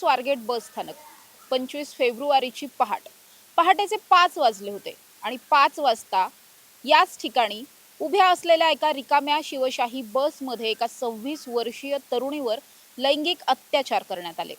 स्वारगेट बस स्थानक पंचवीस फेब्रुवारीची पहाट. पहाटेचे पाच वाजले होते आणि पाच वाजता याच ठिकाणी उभ्या असलेल्या एका रिकाम्या शिवशाही बसमध्ये एका सव्वीस वर्षीय तरुणीवर लैंगिक अत्याचार करण्यात आले.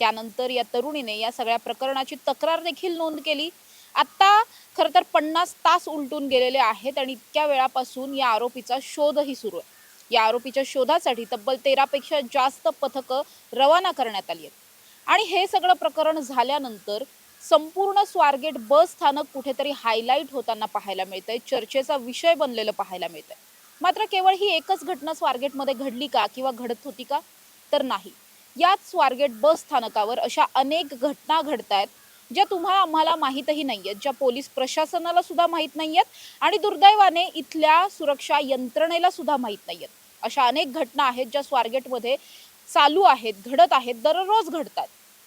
त्यानंतर या तरुणीने या सगळ्या प्रकरणाची तक्रार देखील नोंद केली. आत्ता खरं तर पन्नास तास उलटून गेलेले आहेत आणि इतक्या वेळापासून या आरोपीचा शोधही सुरू आहे. या आरोपीच्या शोधासाठी तब्बल तेरापेक्षा जास्त पथकं रवाना करण्यात आली आहेत. आणि हे सगळं प्रकरण झाल्यानंतर संपूर्ण स्वारगेट बस स्थानक कुठेतरी हायलाईट होताना पाहायला मिळतंय. चर्चेचा विषय बनलेलं पाहायला मिळतंय. मात्र केवळ ही एकच घटना स्वारगेटमध्ये घडली का किंवा घडत होती का? तर नाही. याच स्वारगेट बस स्थानकावर अशा अनेक घटना घडत आहेत ज्या तुम्हाला आम्हाला माहीतही नाहीयेत ज्या पोलीस प्रशासनाला सुद्धा माहीत नाहीयेत आणि दुर्दैवाने इथल्या सुरक्षा यंत्रणेला सुद्धा माहीत नाहीयेत. अशा अनेक घटना आहेत ज्या स्वारगेटमध्ये चालू आहेत घडत आहेत दररोज घडतात.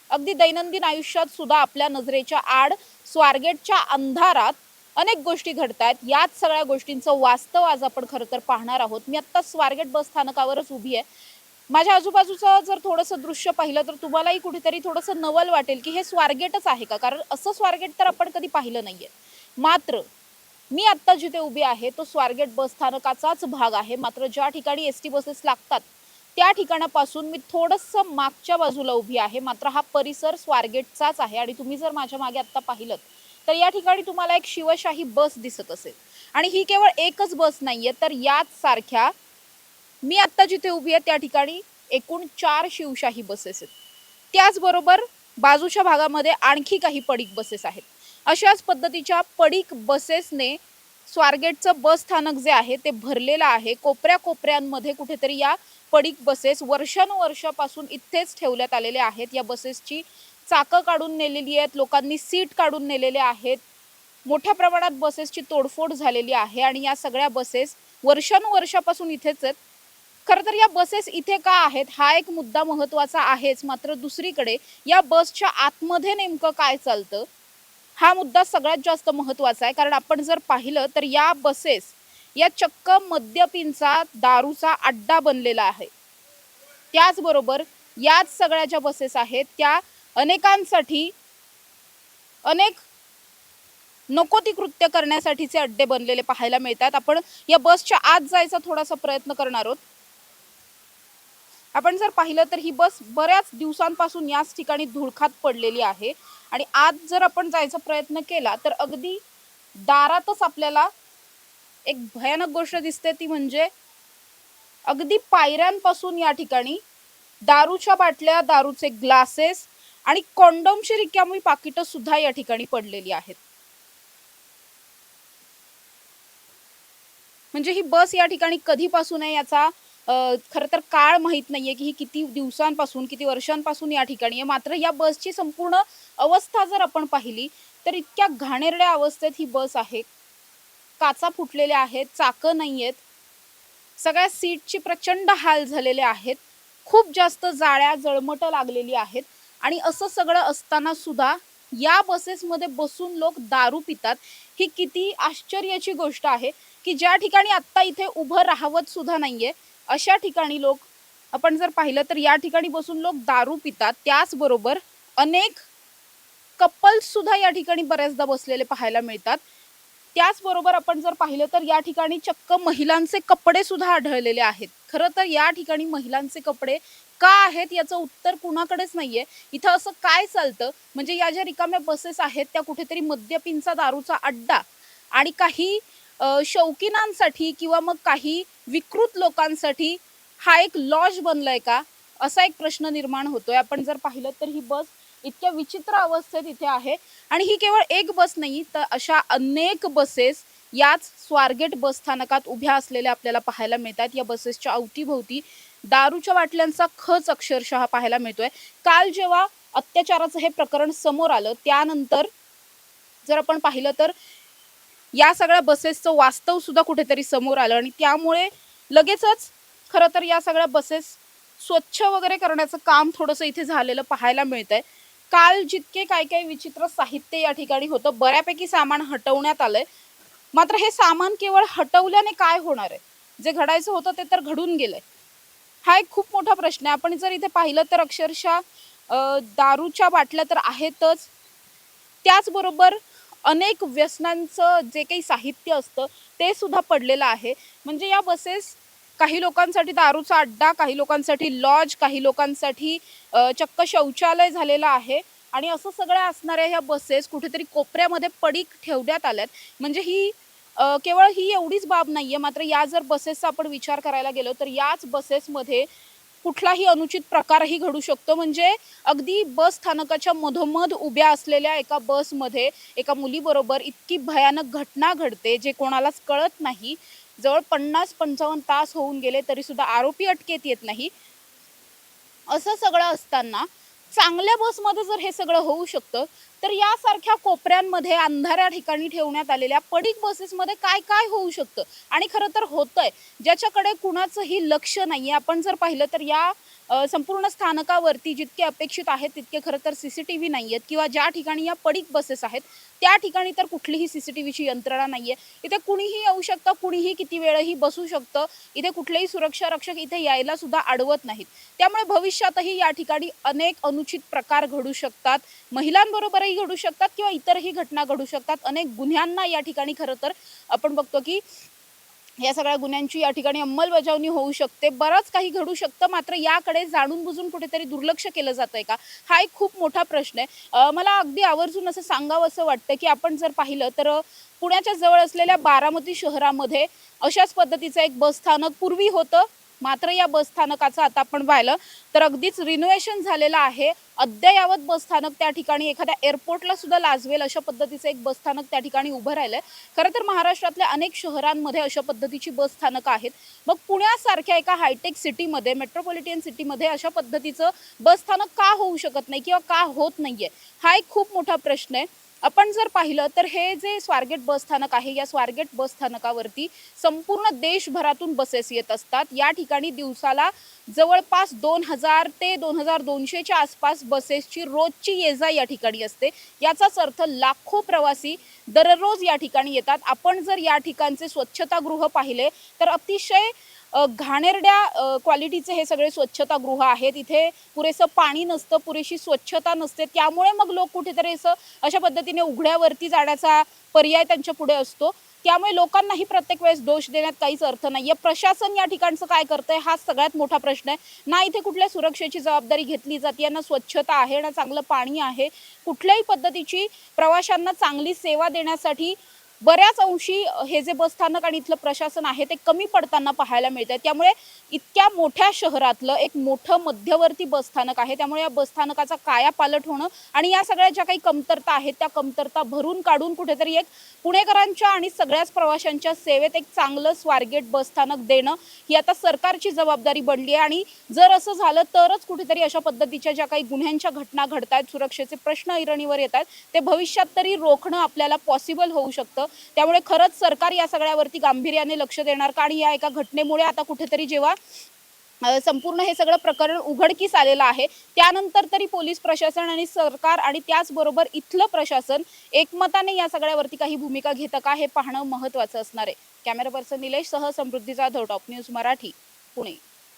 अगदी दैनंदिन आयुष्यात सुद्धा आपल्या नजरेच्या आड स्वारगेटच्या अंधारात अनेक गोष्टी घडतात याच सगळ्या गोष्टींचं वास्तव आज आपण खरं तर पाहणार आहोत. मी आत्ता स्वारगेट बस स्थानकावरच उभी आहे. माझ्या आजूबाजूचं जर थोडंसं दृश्य पाहिलं तर तुम्हालाही कुठेतरी थोडंसं नवल वाटेल की हे स्वारगेटच आहे का? कारण असं स्वारगेट तर आपण कधी पाहिलं नाहीये. मात्र मी आत्ता जिथे उभी आहे तो स्वारगेट बस स्थानकाचाच भाग आहे. मात्र ज्या ठिकाणी एस टी बसेस लागतात त्या ठिकाणापासून मी थोडंसं मागच्या बाजूला उभी आहे. मात्र हा परिसर स्वारगेटचाच आहे आणि तुम्ही जर माझ्या मागे आत्ता पाहिलं तर या ठिकाणी तुम्हाला एक शिवशाही बस दिसत असेल. आणि ही केवळ एकच बस नाहीये तर याच सारख्या मी आत्ता जिथे उभी आहे त्या ठिकाणी एकूण चार शिवशाही बसेस आहेत. त्याचबरोबर बाजूच्या भागामध्ये आणखी काही पडीक बसेस आहेत. अशाच पद्धतीच्या पडीक बसेसने स्वारगेटचं बस स्थानक जे आहे ते भरलेलं आहे. कोपऱ्या कोपऱ्यांमध्ये कुठेतरी या पडीक बसेस वर्षानुवर्षापासून इथेच ठेवण्यात आलेले आहेत. या बसेसची चाकं काढून नेलेली आहेत. लोकांनी सीट काढून नेलेले आहेत. मोठ्या प्रमाणात बसेसची तोडफोड झालेली आहे आणि या सगळ्या बसेस वर्षानुवर्षापासून इथेच आहेत. खरं तर या बसेस इथे का आहेत? हा एक मुद्दा महत्त्वाचा आहेच. मात्र दुसरीकडे या बसच्या आतमध्ये नेमकं काय चालतं? हा मुद्दा सगळ्यात जास्त महत्त्वाचा आहे. कारण आपण जर पाहिलं तर या बसेस या चक्क मद्यपींचा दारूचा अड्डा बनलेला आहे. त्याचबरोबर याच सगळ्या ज्या बसेस आहेत त्या अनेकांसाठी अनेक नको ती कृत्य करण्यासाठीचे अड्डे बनलेले पाहायला मिळतात. आपण या बसच्या आत जायचा थोडासा प्रयत्न करणार आहोत. आपण जर पाहिलं तर ही बस बऱ्याच दिवसांपासून याच ठिकाणी धुळखात पडलेली आहे. आणि आत जर आपण जायचा प्रयत्न केला तर अगदी दारातच आपल्याला एक भयानक गोष्ट दिसते ती म्हणजे अगदी पायऱ्यांपासून या ठिकाणी दारूच्या बाटल्या दारूचे ग्लासेस आणि कॉन्डोमची रिकामी पाकिटं सुद्धा या ठिकाणी पडलेली आहेत. म्हणजे ही बस या ठिकाणी कधीपासून आहे याचा खर खरं तर काळ माहीत नाहीये की ही किती दिवसांपासून किती वर्षांपासून या ठिकाणी आहे. मात्र या बसची संपूर्ण अवस्था जर आपण पाहिली तर इतक्या घाणेरड्या अवस्थेत ही बस आहे. काचा फुटलेल्या आहेत चाकं नाही आहेत सगळ्या सीटची प्रचंड हाल झालेले आहेत. खूप जास्त जाळ्या जळमटं लागलेली आहेत. आणि असं सगळं असताना सुद्धा या बसेसमध्ये बसून लोक दारू पितात. ही किती आश्चर्याची गोष्ट आहे की ज्या ठिकाणी आत्ता इथे उभं राहावत सुद्धा नाहीये अशा ठिकाणी लोक आपण जर पाहिलं तर या ठिकाणी बसून लोक दारू पितात. त्याचबरोबर अनेक कपल्स सुद्धा या ठिकाणी बऱ्याचदा बसलेले पाहायला मिळतात. त्याचबरोबर आपण जर पाहिलं तर या ठिकाणी चक्क महिलांचे कपडे सुद्धा आढळलेले आहेत. खरं तर या ठिकाणी महिलांचे कपडे का आहेत याचं उत्तर कुणाकडेच नाहीये. इथं असं काय चालतं? म्हणजे या ज्या रिकाम्या बसेस आहेत त्या कुठेतरी मद्यपींचा दारूचा अड्डा आणि काही शौकीनांसाठी किंवा मग काही विकृत लोकांसाठी हा एक लॉज बनलाय का? असा एक प्रश्न निर्माण होतोय. आपण जर पाहिलं तर ही बस इतक्या विचित्र अवस्थेत इथे आहे. आणि ही केवळ एक बस नाही तर अशा अनेक बसेस याच स्वारगेट बस स्थानकात उभ्या असलेल्या आपल्याला पाहायला मिळतात. या बसेसच्या अवतीभोवती दारूच्या बाटल्यांचा खच अक्षरशः पाहायला मिळतोय. काल जेव्हा अत्याचाराचं हे प्रकरण समोर आलं त्यानंतर जर आपण पाहिलं तर या सगळ्या बसेसचं वास्तव सुद्धा कुठेतरी समोर आलं आणि त्यामुळे लगेचच खरं तर या सगळ्या बसेस स्वच्छ वगैरे करण्याचं काम थोडंसं इथे झालेलं पाहायला मिळतंय. काल जितके काय काय विचित्र साहित्य या ठिकाणी होतं बऱ्यापैकी सामान हटवण्यात आलंय. मात्र हे सामान केवळ हटवल्याने काय होणार आहे? जे घडायचं होतं ते तर घडून गेलंय. हा एक खूप मोठा प्रश्न आहे. आपण जर इथे पाहिलं तर अक्षरशः दारूच्या बाटल्या तर आहेतच. त्याचबरोबर अनेक व्यसनांचं जे काही साहित्य असतं ते सुद्धा पडलेलं आहे. म्हणजे या बसेस काही लोकांसाठी दारूचा अड्डा काही लोकांसाठी लॉज काही लोकांसाठी चक्क शौचालय झालेलं आहे. आणि असं सगळ्या असणाऱ्या ह्या बसेस कुठेतरी कोपऱ्यामध्ये पडीक ठेवण्यात आल्यात. म्हणजे ही केवळ ही एवढीच बाब नाहीये. मात्र या जर बसेसचा आपण विचार करायला गेलो तर याच बसेसमध्ये कुठलाही अनुचित प्रकारही घडू शकतो. म्हणजे अगदी बस स्थानकाच्या मधोमध उभ्या असलेल्या एका बसमध्ये एका मुलीबरोबर इतकी भयानक घटना घडते जे कोणालाच कळत नाही. जवळ पन्नास पंचावन्न तास होऊन गेले तरी सुद्धा आरोपी अटकेत येत नाही. असं सगळं असताना चांगल्या बसमध्ये जर हे सगळं होऊ शकतं तर यासारख्या कोपऱ्यांमध्ये अंधाऱ्या ठिकाणी ठेवण्यात आलेल्या पडीक बसेसमध्ये काय काय होऊ शकतं? आणि खरं तर होतंय. ज्याच्याकडे कुणाचंही लक्ष नाहीये आपण जर पाहिलं तर या संपूर्ण स्थानकावरती जितके अपेक्षित आहेत तितके खरं तर सी सी टी व्ही नाही आहेत किंवा ज्या ठिकाणी या पडीक बसेस आहेत त्या ठिकाणी तर कुठलीही सी सी टी व्हीची यंत्रणा नाही आहे इथे कुणीही येऊ शकतं कुणीही किती वेळही बसू शकतं. इथे कुठलेही सुरक्षा रक्षक इथे यायला सुद्धा अडवत नाहीत. त्यामुळे भविष्यातही या ठिकाणी अनेक अनुचित प्रकार घडू शकतात. महिलांबरोबरही घडू शकतात किंवा इतरही घटना घडू शकतात. अनेक गुन्ह्यांना या ठिकाणी खरं तर आपण बघतो की या सगळ्या गुन्ह्यांची या ठिकाणी अंमलबजावणी होऊ शकते. बरंच काही घडू शकतं. मात्र याकडे जाणून बुजून कुठेतरी दुर्लक्ष केलं जातंय का? हा एक खूप मोठा प्रश्न आहे. मला अगदी आवर्जून असं सांगावं असं वाटतं की आपण जर पाहिलं तर पुण्याच्या जवळ असलेल्या बारामती शहरामध्ये अशाच पद्धतीचं एक बसस्थानक पूर्वी होतं. मात्र या बसस्थानकाचं आता आपण पाहिलं तर अगदीच रिनोव्हेशन झालेलं आहे. अद्ययावत बसस्थानक त्या ठिकाणी एखाद्या एअरपोर्टला सुद्धा लाजवेल अशा पद्धतीचं एक बसस्थानक त्या ठिकाणी उभं राहिलंय. खरं तर महाराष्ट्रातल्या अनेक शहरांमध्ये अशा पद्धतीची बसस्थानकं आहेत. मग पुण्यासारख्या एका हायटेक सिटीमध्ये मेट्रोपॉलिटन सिटीमध्ये अशा पद्धतीचं बसस्थानक का होऊ शकत नाही किंवा का होत नाहीये? हा एक खूप मोठा प्रश्न आहे. आपण जर पाहिलं तर हे जे स्वारगेट बस स्थानक आहे या स्वारगेट बस स्थानकावरती संपूर्ण देशभरातून बसेस येत असतात. या ठिकाणी दिवसाला जवळपास दोन हजार ते दोन हजार दोनशेच्या आसपास बसेसची रोजची ये जा या ठिकाणी असते. याचाच अर्थ लाखो प्रवासी दररोज या ठिकाणी येतात. आपण जर या ठिकाणचे स्वच्छतागृह पाहिले तर अतिशय घाणेरड्या क्वालिटीचे हे सगळे स्वच्छतागृह आहेत. इथे पुरेसं पाणी नसतं पुरेशी स्वच्छता नसते. त्यामुळे मग लोक कुठेतरी असं अशा पद्धतीने उघड्यावरती जाण्याचा पर्याय त्यांच्या पुढे असतो. त्यामुळे लोकांनाही प्रत्येक वेळेस दोष देण्यात काहीच अर्थ नाहीये. प्रशासन या ठिकाणचं काय करतंय हा सगळ्यात मोठा प्रश्न आहे. ना इथे कुठल्या सुरक्षेची जबाबदारी घेतली जाते ना स्वच्छता आहे ना चांगलं पाणी आहे कुठल्याही पद्धतीची प्रवाशांना चांगली सेवा देण्यासाठी बऱ्याच अंशी हे जे बसस्थानक आणि इथलं प्रशासन आहे ते कमी पडताना पाहायला मिळतंय. त्यामुळे इतक्या मोठ्या शहरातलं एक मोठं मध्यवर्ती बसस्थानक आहे. त्यामुळे या बसस्थानकाचा कायापालट होणं आणि या सगळ्या ज्या काही कमतरता आहेत त्या कमतरता भरून काढून कुठेतरी एक पुणेकरांच्या आणि सगळ्याच प्रवाशांच्या सेवेत एक चांगलं स्वारगेट बसस्थानक देणं ही आता सरकारची जबाबदारी बनली आहे. आणि जर असं झालं तरच कुठेतरी अशा पद्धतीच्या ज्या काही गुन्ह्यांच्या घटना घडत आहेत सुरक्षेचे प्रश्न ऐरणीवर येत आहेत ते भविष्यात तरी रोखणं आपल्याला पॉसिबल होऊ शकतं. त्यामुळे खरंच सरकार या सगळ्यावरती गांभीर्याने लक्ष देणार का? आणि या एका घटनेमुळे आता कुठेतरी जेव्हा संपूर्ण हे सगळं प्रकरण उघडकीस आलेलं आहे त्यानंतर तरी पोलीस प्रशासन आणि सरकार आणि त्याचबरोबर इथलं प्रशासन एकमताने या सगळ्यावरती काही भूमिका घेतं का? हे पाहणं महत्वाचं असणार आहे. कॅमेरा पर्सन निलेश सह समृद्धी जाधव टॉप न्यूज मराठी पुणे.